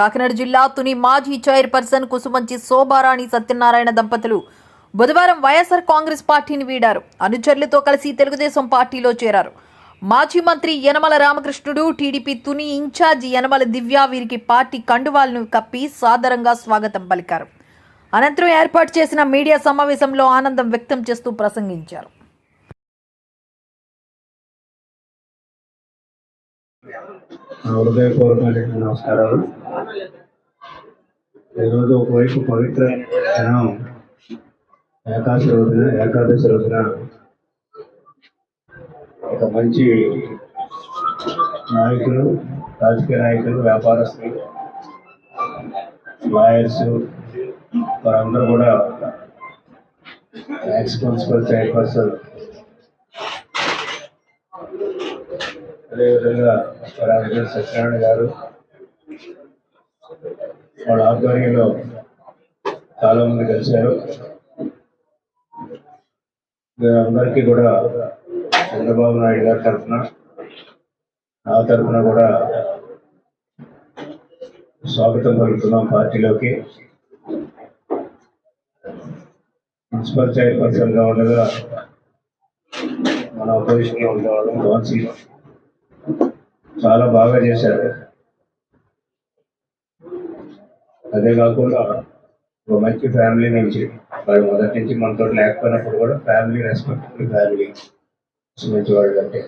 కాకినాడ జిల్లా తుని మాజీ చైర్పర్సన్ కుసుమంచి శోభారాణి సత్యనారాయణ దంపతులు బుధవారం వైఎస్ఆర్ కాంగ్రెస్ పార్టీని వీడారు. అనుచరులతో కలిసి తెలుగుదేశం పార్టీలో చేరారు. మాజీ మంత్రి యనమల రామకృష్ణుడు టీడీపీ తుని ఇన్ఛార్జి యనమల దివ్య వీరికి పార్టీ కండువాలను కప్పి సాదరంగా స్వాగతం పలికారు. అనంతరం ఏర్పాటు చేసిన మీడియా సమావేశంలో ఆనందం వ్యక్తం చేస్తూ ప్రసంగించారు. నా హృదయపూర్వకమైన నమస్కారాలు. ఈరోజు ఒకవైపు పవిత్ర దినం ఏకాదశి రోజున ఏకాదశి రోజున ఒక మంచి నాయకులు రాజకీయ నాయకులు వ్యాపారస్తులు లాయర్స్ వారందరూ కూడా ఎక్స్ ప్రిన్సిపల్ చైర్పర్సన్ అదేవిధంగా రాజకీయ సత్యనారాయణ గారు వాళ్ళ ఆధ్వర్యంలో చాలా మంది కలిశారు. అందరికీ కూడా చంద్రబాబు నాయుడు గారి తరఫున నా తరఫున కూడా స్వాగతం పలుకుతున్నాం పార్టీలోకి. మున్సిపల్ చైర్పర్సన్గా ఉండగా మన అపోజిషన్ ఉండేవాళ్ళం కౌన్సిల్ చాలా బాగా చేశారు. అదే కాకుండా ఒక మంచి ఫ్యామిలీ నుంచి వాడు మొదటి నుంచి మనతో లేకపోయినప్పుడు కూడా ఫ్యామిలీ రెస్పెక్టబుల్ ఫ్యామిలీ మంచి వాళ్ళు అంటే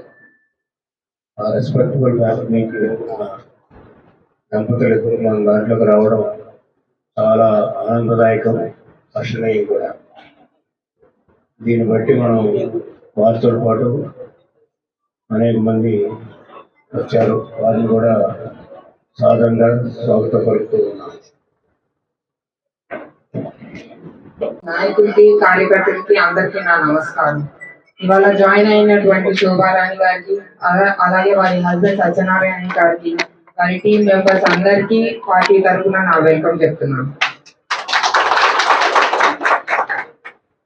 ఆ రెస్పెక్టబుల్ ఫ్యామిలీకి ఉన్న దంపతులు ఇద్దరు మన దాంట్లోకి రావడం చాలా ఆనందదాయకం హర్షణీయం కూడా. దీన్ని బట్టి మనం వారితో పాటు అనేక మంది వచ్చారు. వారిని కూడా సాధారణంగా స్వాగత పలుకుతూ ఉన్నాం. నాయకులకి కార్యకర్తలకి అందరికీ నా నమస్కారం. ఇవాళ జాయిన్ అయినటువంటి శోభారాణి గారికి అలా- అలాగే వారి హస్బెండ్ సత్యనారాయణ గారికి వారి టీం మెంబర్స్ అందరికీ పార్టీ తరఫున నా వెల్కమ్ చెప్తున్నాను.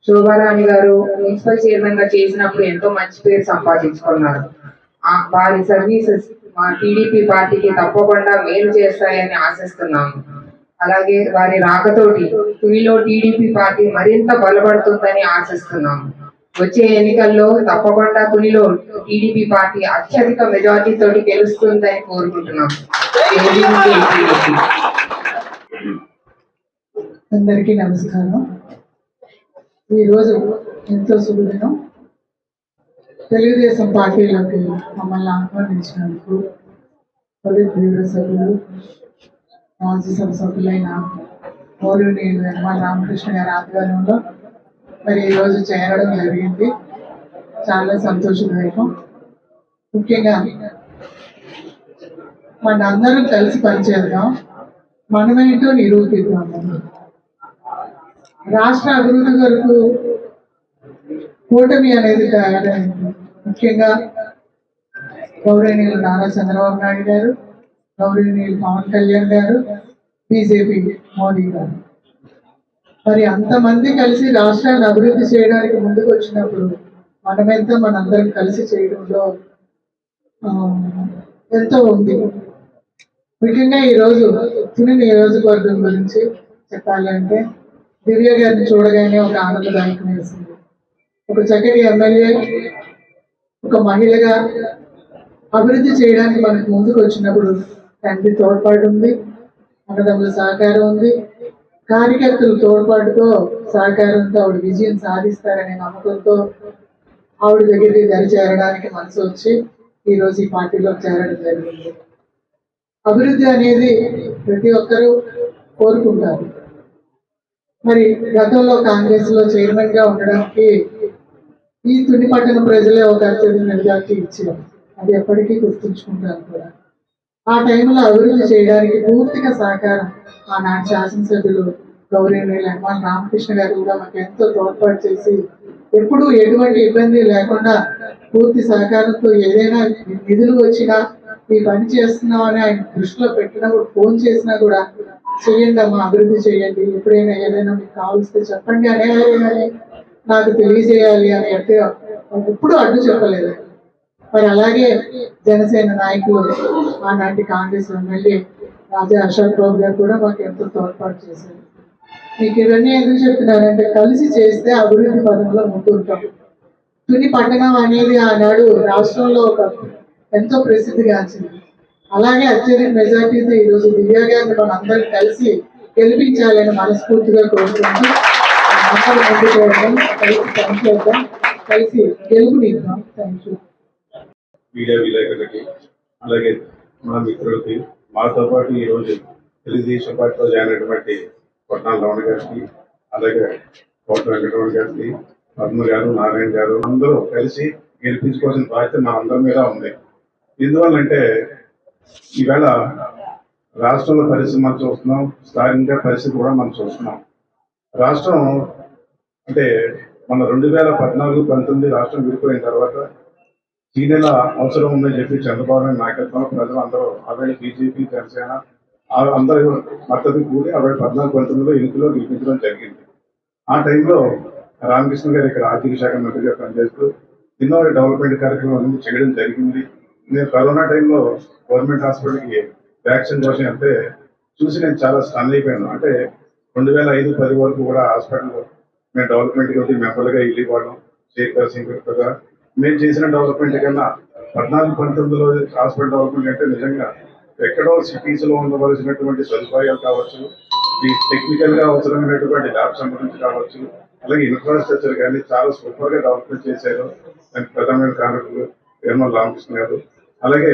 శోభారాణి గారు మున్సిపల్ చైర్మన్గా చేసినప్పుడు ఎంతో మంచి పేరు సంపాదించుకున్నారు. వారి సర్వీసెస్ మా టీడీపీ పార్టీకి తప్పకుండా మేలు చేస్తాయని ఆశిస్తున్నాము. అలాగే వారి రాకతోటి తునిలో టీడీపీ పార్టీ మరింత బలపడుతుందని ఆశిస్తున్నాము. వచ్చే ఎన్నికల్లో తప్పకుండా తునిలో టీడీపీ పార్టీ అత్యధిక మెజార్టీతో గెలుస్తుందని కోరుకుంటున్నాం అందరికీ నమస్కారం. ఈరోజు ఎంతో శుభదినం. తెలుగుదేశం పార్టీలోకి మమ్మల్ని ఆహ్వానించినందుకు పొలిట్ సభ్యులు రాజ్యసభ సభ్యులైన గౌరవనీయులు యనమల రామకృష్ణ గారి ఆధ్వర్యంలో మరి ఈరోజు చేరడం జరిగింది. చాలా సంతోషదాయకం ముఖ్యంగా మన అందరం కలిసి పనిచేద్దాం. మనమేంటో నిరూపిద్దాం రాష్ట్ర అభివృద్ధి కొరకు కూటమి అనేది తయారైంది. ముఖ్యంగా గౌరవనీయులు నారా చంద్రబాబు నాయుడు గారు గౌరవనీయులు పవన్ కళ్యాణ్ గారు బీజేపీ మోడీ గారు. మరి అంతమంది కలిసి రాష్ట్రాన్ని అభివృద్ధి చేయడానికి ముందుకు వచ్చినప్పుడు మనమెంతో మనందరం కలిసి చేయడంలో ఎంతో ఉంది. ముఖ్యంగా ఈరోజు తుని నియోజకవర్గం గురించి చెప్పాలంటే దివ్య గారిని చూడగానే ఒక ఆనందదాయకం వేసింది. ఒక చక్కటి ఎమ్మెల్యే ఒక మహిళగా అభివృద్ధి చేయడానికి మనకు ముందుకు వచ్చినప్పుడు తండ్రి తోడ్పాటు ఉంది అన్నదమ్ముల సహకారం ఉంది. కార్యకర్తల తోడ్పాటుతో సహకారంతో ఆవిడ విజయం సాధిస్తారనే నమ్మకంతో ఆవిడ దగ్గరికి దరి చేరడానికి మనసు వచ్చి ఈరోజు ఈ పార్టీలో చేరడం జరిగింది. అభివృద్ధి అనేది ప్రతి ఒక్కరూ కోరుకుంటారు. మరి గతంలో కాంగ్రెస్లో చైర్మన్గా ఉండడానికి ఈ తుని పట్టణ ప్రజలే ఒక అత్యధిక మెజార్టీ ఇచ్చారు అది ఎప్పటికీ గుర్తుంచుకుంటారు కూడా. ఆ టైంలో అభివృద్ధి చేయడానికి పూర్తిగా సహకారం ఆనాటి శాసనసభ్యులు గౌరవనీయులు యనమల రామకృష్ణ గారు కూడా మాకు ఎంతో తోడ్పాటు చేసి ఎప్పుడూ ఎటువంటి ఇబ్బంది లేకుండా పూర్తి సహకారంతో ఏదైనా నిధులు వచ్చినా ఈ పని చేస్తున్నామని ఆయన దృష్టిలో పెట్టినప్పుడు ఫోన్ చేసినా కూడా చేయండి అమ్మా అభివృద్ధి చేయండి ఎప్పుడైనా ఏదైనా మీకు కావలిస్తే చెప్పండి అనేవారు కానీ నాకు తెలియజేయాలి అని అంటే ఎప్పుడూ అడ్డు చెప్పలేదు. మరి అలాగే జనసేన నాయకులు ఆనాటి కాంగ్రెస్ ఎమ్మెల్యే రాజా అశోక్ బాబు గారు కూడా మాకు ఎంతో తోడ్పాటు చేశారు. మీకు ఇవన్నీ ఎందుకు చెప్తున్నారంటే కలిసి చేస్తే అభివృద్ధి పదంలో ముందుంటాం. తుని పట్టణం అనేది ఆనాడు రాష్ట్రంలో ఒక ఎంతో ప్రసిద్ధిగాంచింది. అలాగే అత్యధిక మెజార్టీతో ఈరోజు దివ్య గారిని మనం కలిసి గెలిపించాలని మనస్ఫూర్తిగా కోరుకుంటూ కలిసి పనిచేద్దాం కలిసి గెలుపునిద్దాం థ్యాంక్ యూ మీడియా విలేకరులకి అలాగే మన మిత్రులకి మాతో పాటు ఈరోజు తెలుగుదేశం పార్టీలో జాయిన్ అయినటువంటి కొట్టాల రమణ గారికి అలాగే కోట వెంకటరమణ గారికి పద్మ గారు నారాయణ గారు అందరూ కలిసి గెలిపించుకోవాల్సిన బాధ్యత మా అందరి మీద ఉంది. ఎందువల్లంటే ఈవేళ రాష్ట్రంలో పరిస్థితి మనం చూస్తున్నాం స్థానిక పరిస్థితి కూడా మనం చూస్తున్నాం. రాష్ట్రం అంటే మన రెండు వేల పద్నాలుగు పంతొమ్మిది రాష్ట్రం విడిపోయిన తర్వాత ఈ నెల అవసరం ఉందని చెప్పి చంద్రబాబు నాయుడు నాయకత్వంలో ప్రజలు అందరూ ఆవిడ బీజేపీ జనసేన ఆ- అందరూ మద్దతు కూడి ఆవిడ పద్నాలుగు పంతొమ్మిదిలో ఎన్నికలో గెలిపించడం జరిగింది. ఆ టైంలో రామకృష్ణ గారు ఇక్కడ ఆర్థిక శాఖ మంత్రిగా పనిచేస్తూ ఎన్నో డెవలప్మెంట్ కార్యక్రమాలు చేయడం జరిగింది. నేను కరోనా టైంలో గవర్నమెంట్ హాస్పిటల్కి వ్యాక్సిన్ కోసం అంటే చూసి నేను చాలా స్టన్ అయిపోయాను. అంటే రెండు వేల ఐదు పది వరకు కూడా హాస్పిటల్ మేము డెవలప్మెంట్ కమిటీ మెంబర్లుగా ఇల్లు ఇవ్వడం చైర్పర్సన్గా మేము చేసిన డెవలప్మెంట్ కన్నా పద్నాలుగు పంతొమ్మిదిలో హాస్పిటల్ డెవలప్మెంట్ అంటే నిజంగా ఎక్కడో సిటీస్లో ఉండవలసినటువంటి సదుపాయాలు కావచ్చు ఈ టెక్నికల్గా అవసరమైనటువంటి ల్యాబ్ సంబంధించి కావచ్చు అలాగే ఇన్ఫ్రాస్ట్రక్చర్ కానీ చాలా సూపర్గా డెవలప్మెంట్ చేశారు. దానికి ప్రధానమైన కారకులు యనమల రామకృష్ణ గారు. అలాగే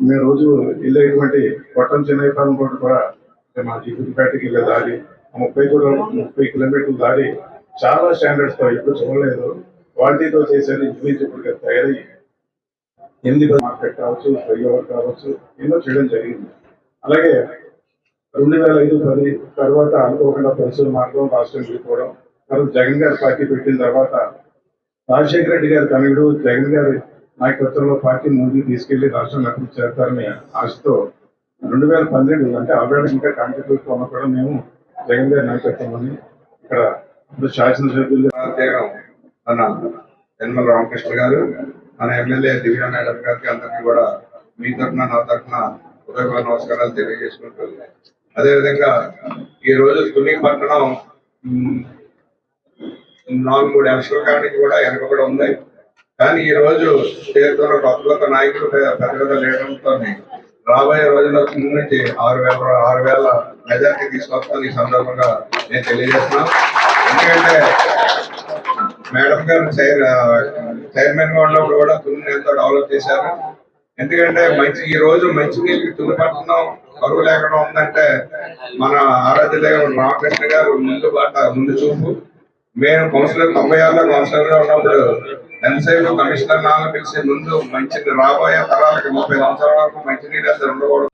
మేము రోజు వెళ్ళేటువంటి కొట్టం చెన్నైపాలెం రోడ్డు కూడా మా జీవితపేటకి వెళ్ళే దారి ముప్పై కూడా ముప్పై కిలోమీటర్లు దారి చాలా స్టాండర్డ్స్తో ఇప్పుడు చూడలేదు. క్వాలిటీతో చేశారు ఇంచుమించు ఇప్పుడు తయారయ్యి. ఎనిమిది మార్కెట్ కావచ్చు ఫ్లైఓవర్ కావచ్చు ఎన్నో చేయడం జరిగింది. అలాగే రెండు వేల ఐదు పది తర్వాత అనుకోకుండా పరిశుభ్ర మార్గం రాష్ట్రం వెళ్ళిపోవడం తర్వాత జగన్ గారి పార్టీ పెట్టిన తర్వాత రాజశేఖర రెడ్డి గారి తనయుడు జగన్ గారి నాయకత్వంలో పార్టీ ముందుకు తీసుకెళ్ళి రాష్ట్రం అభివృద్ధి చేస్తారని ఆశతో రెండు వేల పన్నెండు అంటే ఆల్రెడీ ఇంకా కాంట్రిబ్యూట్ ఉన్న కూడా మేము జగన్ గారి నాయకత్వంలోని ఇక్కడ ఇప్పుడు శాసనసభ్యులు అధ్యయనం మన యనమల రామకృష్ణ గారు మన ఎమ్మెల్యే దివ్యా మేడం గారికి అందరికీ కూడా మీ తరఫున నా తరఫున ఉదయ నమస్కారాలు తెలియజేసుకుంటూ అదేవిధంగా ఈ రోజు తుని పట్టణం నాలుగు మూడు అంశాల కాడికి కూడా వెనకబడి ఉంది. కానీ ఈ రోజు చేరుతున్న కొత్త కొత్త నాయకులు పెద్ద పెద్ద లీడర్లతో రాబోయే రోజుల్లో ముందు నుంచి ఆరు వేల ఆరు వేల మెజార్టీ తీసుకొస్తాను ఈ సందర్భంగా నేను తెలియజేస్తున్నాను ఎందుకంటే మేడం గారు చైర్ చైర్మన్గా ఉన్నప్పుడు కూడా తుని ఎంతో డెవలప్ చేశారు. ఎందుకంటే మంచి ఈ రోజు మంచి నీళ్ళకి తుని పట్టణం కరువు లేకుండా ఉందంటే మన ఆరాధ్య దేవుడు రామకృష్ణ గారు ముందు బాట ముందు చూపు. మేము కౌన్సిలర్ తొంభై ఆరులో కౌన్సిలర్గా ఉన్నప్పుడు ఎంతసేపు కమిషనర్ నాన్న పిలిచే ముందు మంచి రాబోయే తరాలకు ముప్పై సంవత్సరాల వరకు మంచి నీళ్ళు అసలు ఉండకూడదు.